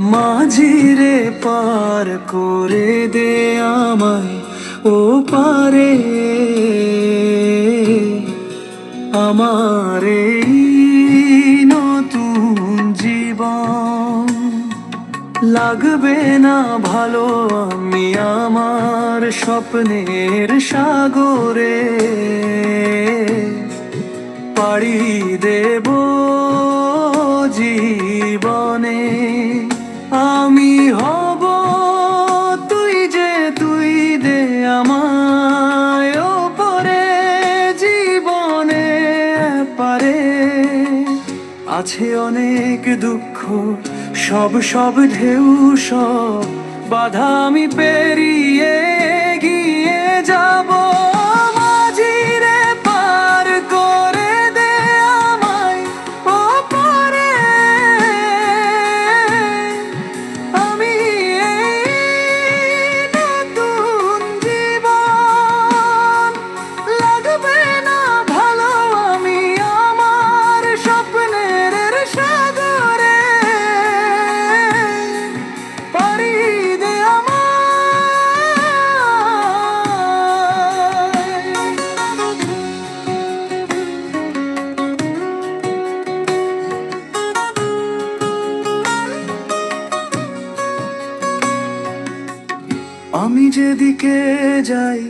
মাঝিরে পার করে দে আমায়, ও পারে। আমার নতুন জীবন লাগবে না ভালো, আমি আমার স্বপ্নের সাগরে পাড়ি দেব। আছে অনেক দুঃখ সব সব ঢেউ সব বাধা আমি পেরিয়ে আমি যেদিকে যাই,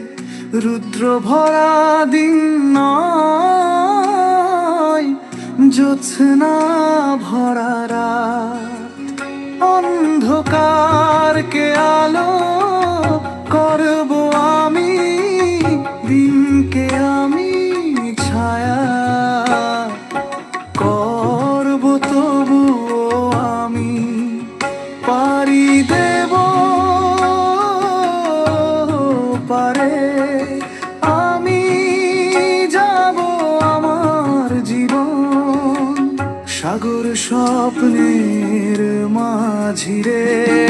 রুদ্র ভরা দিন নয়, জ্যোৎস্না ভরা রাত। অন্ধকারকে আলো করব আমি, দিনকে আমি ছায়া। করব তবু আমি পারি দেব স্বপ্নের মাঝিরে।